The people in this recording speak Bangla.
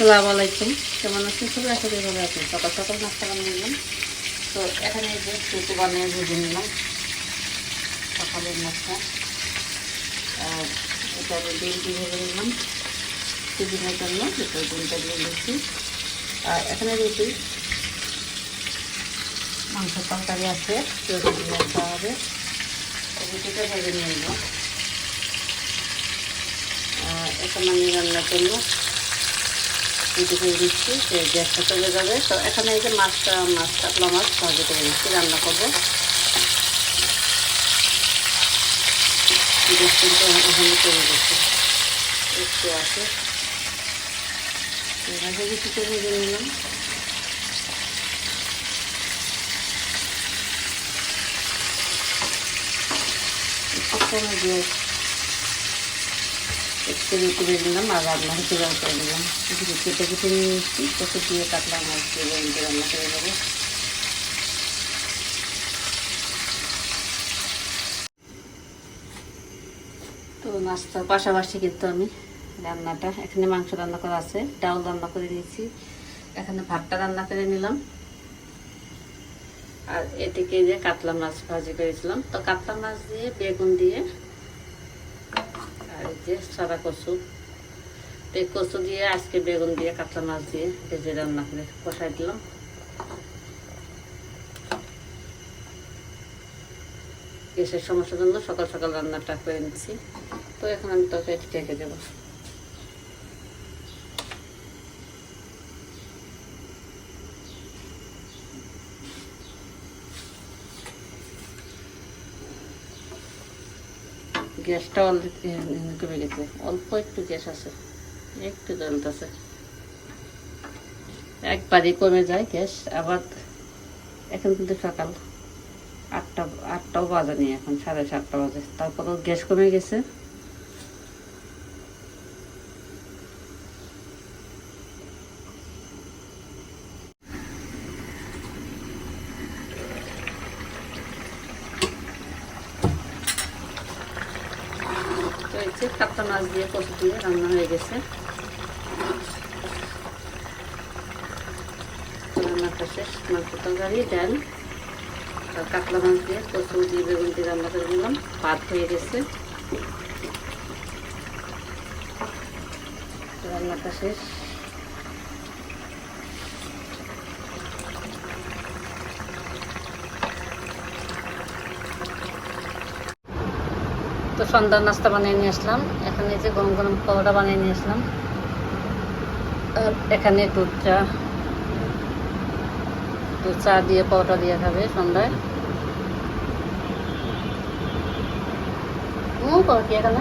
আসসালামু আলাইকুম। কেমন আছেন? সবাই আশা করি ভালো আছেন। সকাল সকাল নাস্তা বানিয়ে নিলাম। তো এখানে যে সুতো বানিয়ে ভেজে নিলাম। সকালের নাস্তা। আর এটা ডিম দিয়ে ভেজে নিলাম। টিফিনের জন্য দুটো ডিমটা দিয়ে দিচ্ছি। আর এখানে রুটি। মাংসের তরকারি আছে। রুটি দিয়ে হবে। রুটিটা ভেজে নিয়ে নেব আর এখানে আমি রান্নার জন্য করে দিচ্ছি গ্যাসটা চলে যাবে। তো এখানে এই যে মাছটা মাছ কাতলা মাছ, ভাজি করে দিচ্ছি, রান্না করব। গ্যাস কিন্তু ওখানে চলে একটু আছে। ভাজি কিছু করে নিলাম। দিয়ে একটু বেজে নিলাম আর রান্না হচ্ছে জল করে দিলাম। একটু কেটে কেটে নিয়ে এসেছি কত দিয়ে কাটলাম আর দিয়ে রান্না করে দেবো তো নাস্তার পাশাপাশি কিন্তু আমি রান্নাটা, এখানে মাংস রান্না করা আছে, ডাল রান্না করে নিয়েছি এখানে ভাতটা রান্না করে নিলাম। আর এদিকে যে কাতলা মাছ ভাজি করেছিলাম। তো কাতলা মাছ দিয়ে বেগুন দিয়ে আর এই যে সাদা কচু। তো এই কচু দিয়ে আজকে বেগুন দিয়ে কাঁচা মাছ দিয়ে ভেজে রান্না করে কষাই দিলাম। গ্যাসের সমস্যার জন্য সকাল সকাল রান্নাটা করে নিচ্ছি। তো এখন আমি তরকারি ঢেকে দেবো। গ্যাসটা অলরেডি কমে গেছে। অল্প একটু গ্যাস আছে, একটু জ্বলতেছে একবারই কমে যায় গ্যাস, আবার এখন কিন্তু সকাল আটটা, আটটাও বাজে নেই এখন, সাড়ে সাতটা বাজে। তারপরেও গ্যাস কমে গেছে তো এই যে মাছ দিয়ে কচু দিয়ে রান্না হয়ে গেছে রান্নাটা শেষ মাংস তরকারি ডাল আর কাতলা মাছ দিয়ে কচু দিয়ে বেগুন দিয়ে রান্না করে দিলাম ভাত হয়ে গেছে রান্নাটা শেষ তো সন্ধ্যার নাস্তা বানিয়ে নিয়ে আসলাম। এখানে যে গরম গরম পকোড়া বানিয়ে নিয়ে আসলাম। আর এখানে দুধ চা। দুধ চা দিয়ে পরোটা দিয়ে খাবে সন্ধ্যায়। ও, পরোটি এখানে?